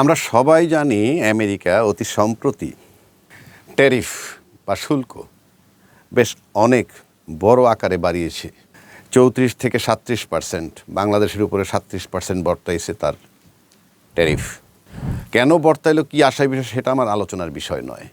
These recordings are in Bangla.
আমরা সবাই জানি আমেরিকা অতি সম্প্রতি ট্যারিফ বা শুল্ক বেশ অনেক বড় আকারে বাড়িয়েছে। চৌত্রিশ থেকে সাত্রিশ পার্সেন্ট, বাংলাদেশের উপরে সাত্রিশ পার্সেন্ট বর্তাইছে তার ট্যারিফ কেন বর্তাইলো, কী আশায় বিষয় সেটা আমার আলোচনার বিষয় নয়।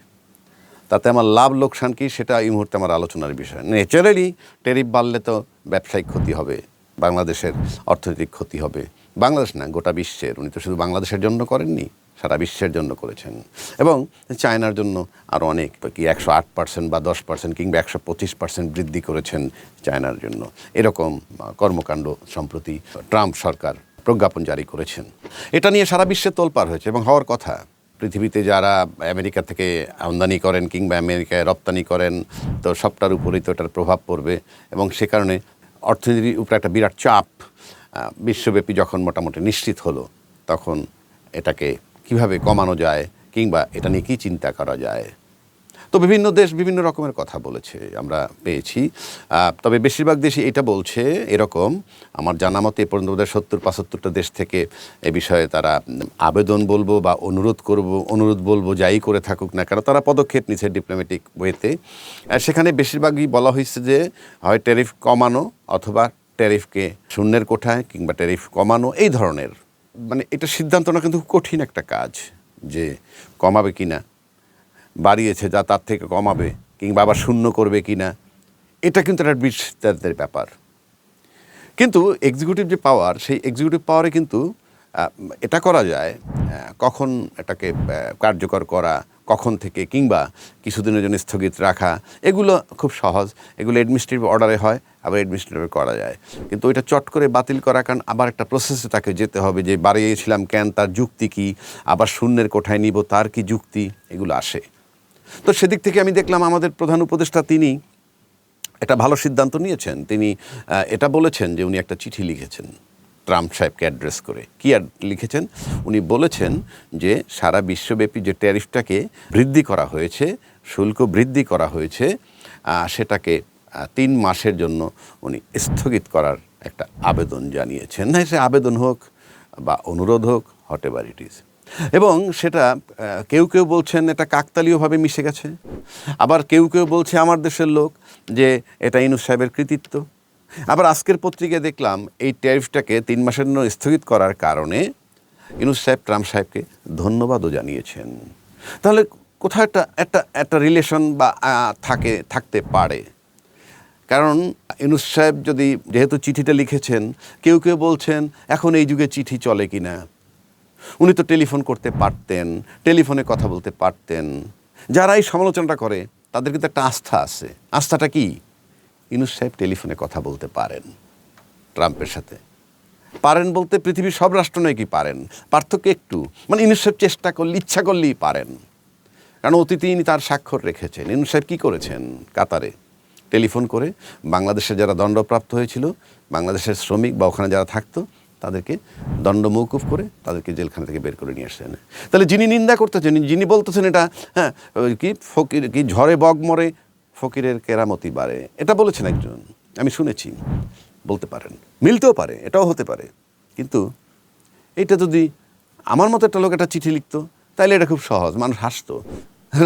তাতে আমার লাভ লোকসান কি, সেটা এই মুহূর্তে আমার আলোচনার বিষয় ন্যাচারালি ট্যারিফ বাড়লে তো ব্যবসায়িক ক্ষতি হবে, বাংলাদেশের অর্থনৈতিক ক্ষতি হবে। বাংলাদেশ না, গোটা বিশ্বের। উনি তো শুধু বাংলাদেশের জন্য করেননি, সারা বিশ্বের জন্য করেছেন। এবং চায়নার জন্য আরও অনেক, কি একশো আট পার্সেন্ট বা দশ পার্সেন্ট কিংবা একশো পঁচিশ পার্সেন্ট বৃদ্ধি করেছেন চায়নার জন্য। এরকম কর্মকাণ্ড সম্প্রতি ট্রাম্প সরকার প্রজ্ঞাপন জারি করেছেন। এটা নিয়ে সারা বিশ্বে তোলপার হয়েছে এবং হওয়ার কথা, পৃথিবীতে যারা আমেরিকা থেকে আমদানি করেন কিংবা আমেরিকায় রপ্তানি করেন, তো সবটার উপরেই তো এটার প্রভাব পড়বে। এবং সে কারণে অর্থনীতির উপরে একটা বিরাট চাপ বিশ্বব্যাপী যখন মোটামুটি নিশ্চিত হলো, তখন এটাকে কীভাবে কমানো যায় কিংবা এটা নিয়ে কী চিন্তা করা যায়? তো বিভিন্ন দেশ বিভিন্ন রকমের কথা বলেছে, আমরা পেয়েছি। তবে বেশিরভাগ দেশই এটা বলছে, এরকম। আমার জানা মতে এ পর্যন্ত বোধহয় সত্তর, পঁচাত্তরটা দেশ থেকে এ বিষয়ে তারা আবেদন বলব বা অনুরোধ করব, অনুরোধ বলব, যাই করে থাকুক না কেন, তারা পদক্ষেপ নিচ্ছে ডিপ্লোম্যাটিক ওয়েতে সেখানে বেশিরভাগই বলা হয়েছে যে হয় ট্যারিফ কমানো অথবা ট্যারিফকে শূন্যের কোঠায় কিংবা ট্যারিফ কমানো, এই ধরনের। মানে এটা সিদ্ধান্ত না কিন্তু কঠিন একটা কাজ যে কমাবে কি না বাড়িয়েছে যা তার থেকে কমাবে, কিংবা আবার শূন্য করবে কি না এটা কিন্তু একটা বিস্তারিতের ব্যাপার। কিন্তু এক্সিকিউটিভ যে পাওয়ার সেই এক্সিকিউটিভ পাওয়ারে কিন্তু এটা করা যায় কখন এটাকে কার্যকর করা কখন থেকে কিংবা কিছুদিনের জন্য স্থগিত রাখা, এগুলো খুব সহজ। এগুলো অ্যাডমিনিস্ট্রেটিভ অর্ডারে হয়, আবার অ্যাডমিনিস্ট্রেটিভে করা যায়। কিন্তু ওইটা চট করে বাতিল করা, কারণ আবার একটা প্রসেসে তাকে যেতে হবে যে বাড়িয়েছিলাম কেন, তার যুক্তি কি, আবার শূন্যের কোঠায় নিব, তার কি যুক্তি, এগুলো আসে। তো সেদিক থেকে আমি দেখলাম আমাদের প্রধান উপদেষ্টা তিনি একটা ভালো সিদ্ধান্ত নিয়েছেন। তিনি এটা বলেছেন যে উনি একটা চিঠি লিখেছেন। ট্রাম্প সাহেবকে অ্যাড্রেস করে। কি ad লিখেছেন? উনি বলেছেন যে সারা বিশ্বব্যাপী যে ট্যারিফটাকে বৃদ্ধি করা হয়েছে, শুল্ক বৃদ্ধি করা হয়েছে সেটাকে তিন মাসের জন্য উনি স্থগিত করার একটা আবেদন জানিয়েছেন। না, সে আবেদন হোক বা অনুরোধ হোক হট এভার ইট ইজ। এবং সেটা কেউ কেউ বলছেন এটা কাকতালীয়ভাবে মিশে গেছে। আবার কেউ কেউ বলছে আমার দেশের লোক যে এটা ইনুস সাহেবের কৃতিত্ব। আবার আজকের পত্রিকায় দেখলাম এই ট্যারিফটাকে তিন মাসের জন্য স্থগিত করার কারণে ইউনুস সাহেব, ট্রাম্প সাহেবকে ধন্যবাদও জানিয়েছেন। তাহলে কোথাও একটা একটা একটা রিলেশন বা থাকে, থাকতে পারে। কারণ ইনুস সাহেব যদি যেহেতু চিঠিটা লিখেছেন, কেউ কেউ বলছেন, এখন এই যুগে চিঠি চলে কি না উনি তো টেলিফোন করতে পারতেন, টেলিফোনে কথা বলতে পারতেন। যারা এই সমালোচনাটা করে, তাদের কিন্তু একটা আস্থা আছে। আস্থাটা কি? ইনুস সাহেব টেলিফোনে কথা বলতে পারেন ট্রাম্পের সাথে। পারেন বলতে পৃথিবীর সব রাষ্ট্র নয় কি পারেন। পার্থক্য একটু মানে ইনুস সাহেব চেষ্টা করলে, ইচ্ছা করলেই পারেন। কারণ অতীতে ইনি তার স্বাক্ষর রেখেছেন। ইনুস সাহেব কী করেছেন? কাতারে টেলিফোন করে বাংলাদেশে যারা দণ্ডপ্রাপ্ত হয়েছিল, বাংলাদেশের শ্রমিক বা ওখানে যারা থাকতো, তাদেরকে দণ্ড মৌকুফ করে তাদেরকে জেলখানা থেকে বের করে নিয়ে আসছেন তাহলে যিনি নিন্দা করতেছেন, যিনি বলতেছেন এটা হ্যাঁ কি ফকির, কি ঝড়ে বগ মরে ফকিরের কেরামতি বাড়ে। এটা বলেছেন একজন, আমি শুনেছি। বলতে পারেন। মিলতেও পারে, এটাও হতে পারে। কিন্তু এটা যদি আমার মতো একটা লোক একটা চিঠি লিখতো তাহলে এটা খুব সহজ। মানুষ হাসতো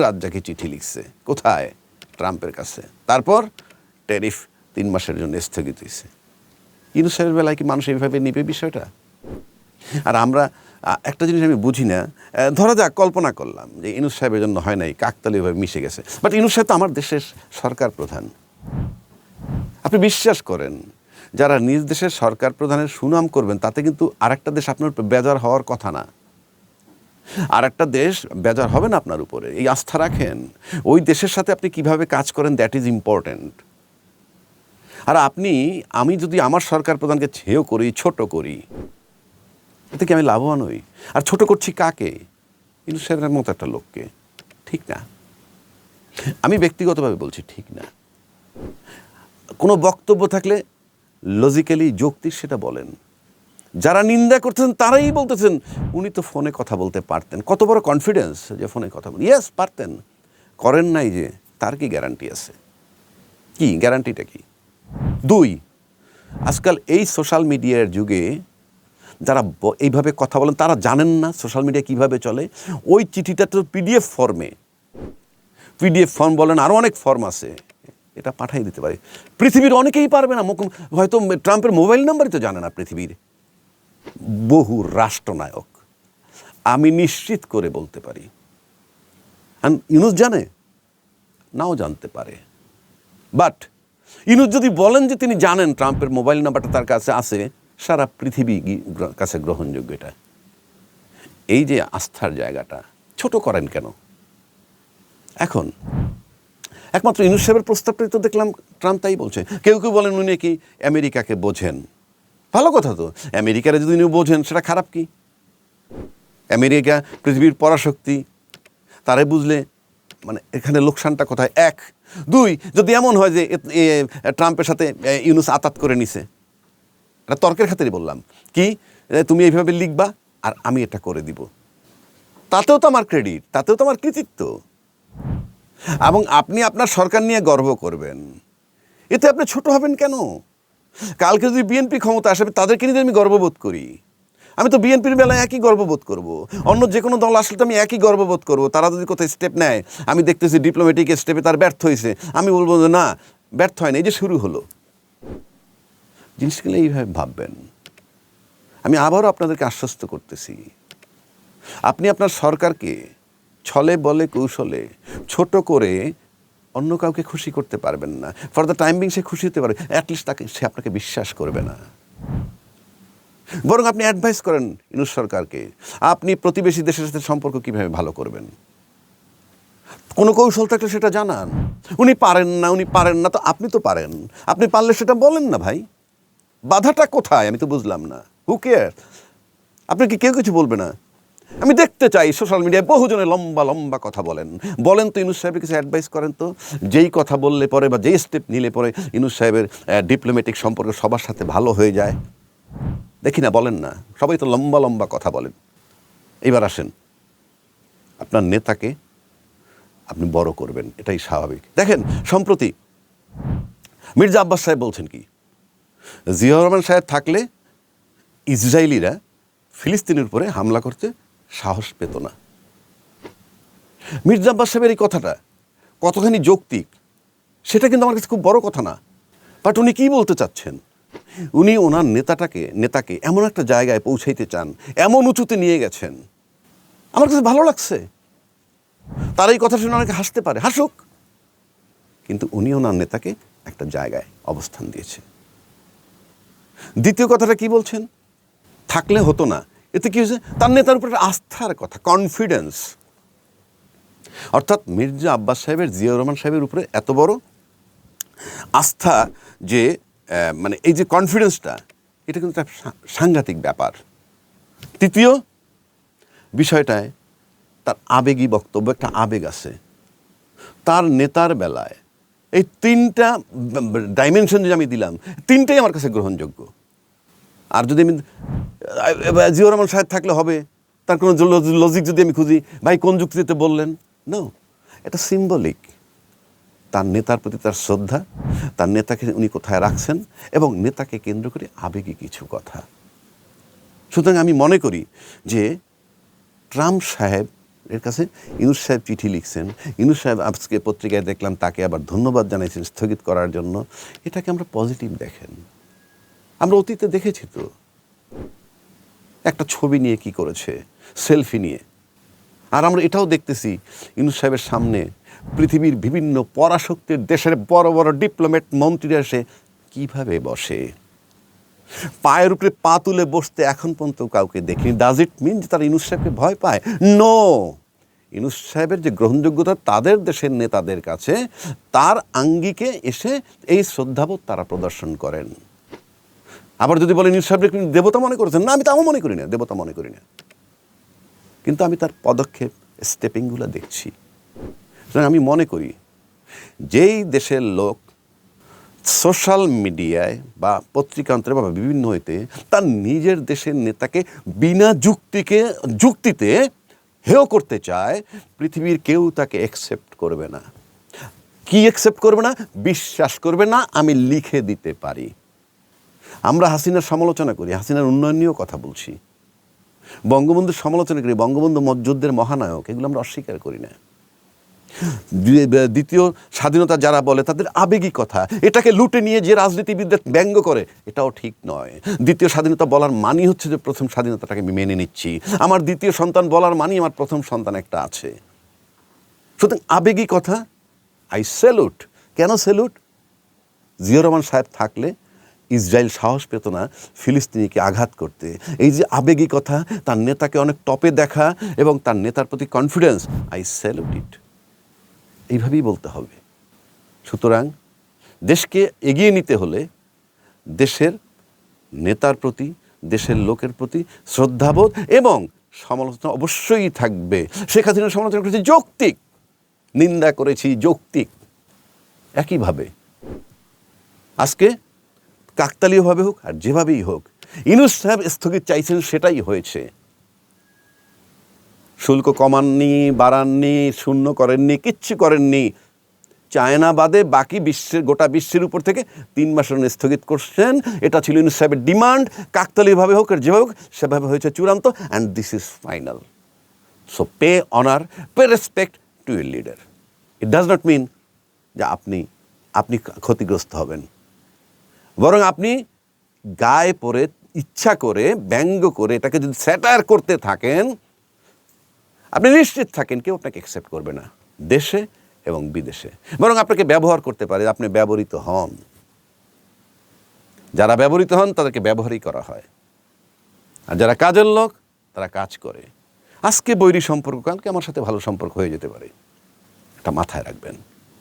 রাজ্জাকে চিঠি লিখছে। কোথায়? ট্রাম্পের কাছে। তারপর ট্যারিফ তিন মাসের জন্য স্থগিত হয়েছে ইনু সাহেবের বেলায় কি মানুষ এইভাবে নিবে বিষয়টা? আর আমরা একটা জিনিস আমি বুঝি না। ধরা যাক, কল্পনা করলাম যে ইনুস সাহেবের জন্য হয় নাই কাকতালীয়ভাবে মিশে গেছে। বাট ইনুস সাহেব তো আমার দেশের সরকার প্রধান। আপনি বিশ্বাস করেন, যারা নিজ দেশের সরকার প্রধানের সুনাম করবেন, তাতে কিন্তু আরেকটা দেশ আপনার বেজার হওয়ার কথা না। আর একটা দেশ বেজার হবে না আপনার উপরে, এই আস্থা রাখেন। ওই দেশের সাথে আপনি কীভাবে কাজ করেন দ্যাট ইজ ইম্পর্ট্যান্ট আর আপনি, আমি যদি আমার সরকার প্রধানকে ছেয় করি, ছোট করি এতে কি আমি লাভবান হই? আর ছোট করছি কাকে? ইনু সাহেবের মতো একটা লোককে। ঠিক না। আমি ব্যক্তিগতভাবে বলছি ঠিক না। কোনো বক্তব্য থাকলে লজিক্যালি যৌক্তিক সেটা বলেন। যারা নিন্দা করতেছেন, তারাই বলতেছেন, উনি তো ফোনে কথা বলতে পারতেন। কত বড় কনফিডেন্স যে ফোনে কথা বল। ইয়েস পারতেন। করেন নাই যে, তার কি গ্যারান্টি আছে? কি? গ্যারান্টিটা কি? দুই, আজকাল এই সোশ্যাল মিডিয়ার যুগে যারা এইভাবে কথা বলেন, তারা জানেন না সোশ্যাল মিডিয়া কীভাবে চলে। ওই চিঠিটা তো পিডিএফ ফর্মে পিডিএফ ফর্ম বলেন আরও অনেক ফর্ম আছে। এটা পাঠাই দিতে পারে। পৃথিবীর অনেকেই পারবে না হয়তো ট্রাম্পের মোবাইল নাম্বারই তো জানে না পৃথিবীর। বহু রাষ্ট্রনায়ক। আমি নিশ্চিত করে বলতে পারি। ইউনুস জানে, নাও জানতে পারে। বাট ইনুস যদি বলেন যে তিনি জানেন ট্রাম্পের মোবাইল নাম্বারটা তার কাছে আছে সারা পৃথিবী কাছে গ্রহণযোগ্য এটা। এই যে আস্থার জায়গাটা, ছোট করেন কেন? এখন, একমাত্র ইনুস সাহেবের প্রস্তাবটাই তো দেখলাম ট্রাম্প তাই বলছে। কেউ কেউ বলেন উনি কি আমেরিকাকে বোঝেন। ভালো কথা তো, আমেরিকারে যদি উনি বোঝেন, সেটা খারাপ কি? আমেরিকা পৃথিবীর পরাশক্তি, তারে বুঝলে মানে এখানে লোকসানটা কোথায়? এক। দুই, যদি এমন হয় যে ট্রাম্পের সাথে ইউনুস আতাত করে নিছে এটা তর্কের খাতিরে বললাম। কি? তুমি এইভাবে লিখবা আর আমি এটা করে দিব। তাতেও তো আমার ক্রেডিট তাতেও তো আমার কৃতিত্ব। এবং আপনি আপনার সরকার নিয়ে গর্ব করবেন। এতে আপনি ছোট হবেন কেন? কালকে যদি বিএনপি ক্ষমতা আসবে তাদেরকে নিয়ে আমি গর্ববোধ করি। আমি তো বিএনপির বেলায় একই গর্ববোধ করব। অন্য যে কোনো দল আসলে তো আমি একই গর্ববোধ করব। তারা যদি কোথায় স্টেপ নেয়, আমি দেখতেছি ডিপ্লোম্যাটিক স্টেপে তার ব্যর্থ হয়েছে আমি বলব না, ব্যর্থ হয়নি, এই যে শুরু হলো। জিনিসগুলো এইভাবে ভাববেন। আমি আবারও আপনাদেরকে আশ্বস্ত করতেছি। আপনি আপনার সরকারকে ছলে বলে কৌশলে ছোট করে অন্য কাউকে খুশি করতে পারবেন না। ফর দ্য টাইম সে খুশি হতে পারে অ্যাটলিস্ট তাকে, সে আপনাকে বিশ্বাস করবে না। বরং আপনি অ্যাডভাইস করেন ইনুস সরকারকে, আপনি প্রতিবেশী দেশের সাথে সম্পর্ক কীভাবে ভালো করবেন? কোনো কৌশল থাকলে সেটা জানান। উনি পারেন না, উনি পারেন না, তো আপনি তো পারেন। আপনি পারলে সেটা বলেন না ভাই। বাধাটা কোথায়? আমি তো বুঝলাম না। হু কেয়ার আপনি কি কেউ কিছু বলবে না? আমি দেখতে চাই সোশ্যাল মিডিয়ায় বহুজনে লম্বা লম্বা কথা বলেন। বলেন তো ইনুস সাহেবের কিছু অ্যাডভাইস করেন তো। যেই কথা বললে পরে বা যেই স্টেপ নিলে পরে ইনুস সাহেবের ডিপ্লোম্যাটিক সম্পর্ক সবার সাথে ভালো হয়ে যায়। দেখি না, বলেন না। সবাই তো লম্বা লম্বা কথা বলেন। এবার আসেন। আপনার নেতাকে আপনি বড় করবেন, এটাই স্বাভাবিক। দেখেন, সম্প্রতি মির্জা আব্বাস সাহেব বলছেন কি? জিয়াউর রহমান সাহেব থাকলে ইসরায়েলিরা ফিলিস্তিনের উপরে হামলা করতে সাহস পেত না। মির্জা আব্বাস সাহেবের এই কথাটা কতখানি যৌক্তিক, সেটা কিন্তু আমার কাছে খুব বড় কথা না। বাট উনি কী বলতে চাচ্ছেন? উনি ওনার নেতাটাকে, নেতাকে এমন একটা জায়গায় পৌঁছাইতে চান, এমন উঁচুতে নিয়ে গেছেন। আমার কাছে ভালো লাগছে। তার এই কথা শুনে অনেকে হাসতে পারে, হাসুক। কিন্তু উনি ওনার নেতাকে একটা জায়গায় অবস্থান দিয়েছে। দ্বিতীয় কথাটা কি বলছেন? থাকলে হতো না। এতে কি হয়েছে? তার নেতার উপর একটা আস্থার কথা কনফিডেন্স অর্থাৎ মির্জা আব্বাস সাহেবের, জিয়াউর রহমান সাহেবের উপরে এত বড় আস্থা যে মানে এই যে কনফিডেন্সটা এটা কিন্তু একটা সাংঘাতিক ব্যাপার। তৃতীয় বিষয়টায় তার আবেগী বক্তব্য, একটা আবেগ আছে। তার নেতার বেলায় এই তিনটা ডাইমেনশন যদি আমি দিলাম, তিনটাই আমার কাছে গ্রহণযোগ্য। আর যদি আমি জিয়াউর রহমান সাহেব থাকলে হবে, তার কোনো লজিক যদি আমি খুঁজি, ভাই কোন যুক্তিতে বললেন? নো এটা সিম্বলিক তার নেতার প্রতি তার শ্রদ্ধা, তার নেতাকে উনি কোথায় রাখছেন এবং নেতাকে কেন্দ্র করে আবেগী কিছু কথা। সুতরাং আমি মনে করি যে ট্রাম্প সাহেব এর কাছে ইনুস সাহেব চিঠি লিখছেন। ইনুস সাহেব আজকে পত্রিকায় দেখলাম, তাকে আবার ধন্যবাদ জানাইছেন স্থগিত করার জন্য। এটাকে আমরা পজিটিভ দেখেন। আমরা অতীতে দেখেছি তো। একটা ছবি নিয়ে কি করেছে, সেলফি নিয়ে। আর আমরা এটাও দেখতেছি, ইনুস সাহেবের সামনে পৃথিবীর বিভিন্ন পরাশক্তির দেশের বড় বড় ডিপ্লোমেট মন্ত্রীরা এসে কীভাবে বসে? পায়ের উপরে পা তুলে বসতে এখন পর্যন্ত কাউকে দেখিনি। ডাজ ইট মিন যে তারা ইনুস সাহেবকে ভয় পায়? নো ইনুস সাহেবের যে গ্রহণযোগ্যতা তাদের দেশের নেতাদের কাছে, তার আঙ্গিকে এসে এই শ্রদ্ধাবোধ তারা প্রদর্শন করেন। আবার যদি বলেন, ইনুস সাহেবকে দেবতা মনে করেছেন? না, আমি তাও মনে করি না, দেবতা মনে করি না। কিন্তু আমি তার পদক্ষেপ স্টেপিংগুলো দেখছি। আমি মনে করি, যেই দেশের লোক সোশ্যাল মিডিয়ায় বা পত্রিকান্তরে বা বিভিন্ন হইতে তার নিজের দেশের নেতাকে বিনা যুক্তিকে, যুক্তিতে হেয় করতে চায়, পৃথিবীর কেউ তাকে অ্যাকসেপ্ট করবে না। কি অ্যাকসেপ্ট করবে না? বিশ্বাস করবে না, আমি লিখে দিতে পারি। আমরা হাসিনার সমালোচনা করি, হাসিনার উন্নয়ন নিয়েও কথা বলছি। বঙ্গবন্ধুর সমালোচনা করি, বঙ্গবন্ধু মজ্জুদ্দের মহানায়ক, এগুলো আমরা অস্বীকার করি না। দ্বিতীয় স্বাধীনতা যারা বলে, তাদের আবেগী কথা। এটাকে লুটে নিয়ে যে রাজনীতিবিদদের ব্যঙ্গ করে, এটাও ঠিক নয়। দ্বিতীয় স্বাধীনতা বলার মানি হচ্ছে যে প্রথম স্বাধীনতাটাকে আমি মেনে নিচ্ছি। আমার দ্বিতীয় সন্তান বলার মানি আমার প্রথম সন্তান একটা আছে। সুতরাং আবেগী কথা আই স্যালুট কেন স্যালুট জিয়া রহমান সাহেব থাকলে ইসরায়েল সাহস পেত না ফিলিস্তিনিকে আঘাত করতে। এই যে আবেগী কথা, তার নেতাকে অনেক টপে দেখা এবং তার নেতার প্রতি কনফিডেন্স আই স্যালুট ইট এইভাবেই বলতে হবে। সুতরাং দেশকে এগিয়ে নিতে হলে দেশের নেতার প্রতি, দেশের লোকের প্রতি শ্রদ্ধাবোধ এবং সমালোচনা অবশ্যই থাকবে। শেখ হাসিনার সমালোচনা করেছি যৌক্তিক, নিন্দা করেছি যৌক্তিক। একইভাবে আজকে কাকতালীয়ভাবে হোক আর যেভাবেই হোক, ইনুস সাহেব স্থগিত চাইছেন সেটাই হয়েছে। শুল্ক কমাননি, বাড়াননি, শূন্য করেননি, কিচ্ছু করেননি। চায়না বাদে বাকি বিশ্বের, গোটা বিশ্বের উপর থেকে তিন মাসের স্থগিত করছেন। এটা ছিল ইউনুস সাহেবের ডিমান্ড কাকতালীয়ভাবে হোক আর যেভাবে হোক, সেভাবে হয়েছে চূড়ান্ত। And this is final so pay honour pay respect to your leader it does not mean যে আপনি আপনি ক্ষতিগ্রস্ত হবেন। বরং আপনি গায়ে পরে, ইচ্ছা করে, ব্যঙ্গ করে, এটাকে যদি স্যাটায়ার করতে থাকেন আপনি নিশ্চিত থাকেন কেউ আপনাকে অ্যাকসেপ্ট করবে না। দেশে এবং বিদেশে। বরং আপনাকে ব্যবহার করতে পারে, আপনি ব্যবহৃত হন। যারা ব্যবহৃত হন, তাদেরকে ব্যবহারই করা হয়। আর যারা কাজের লোক, তারা কাজ করে। আজকে বৈরী সম্পর্ক, কালকে আমার সাথে ভালো সম্পর্ক হয়ে যেতে পারে। এটা মাথায় রাখবেন।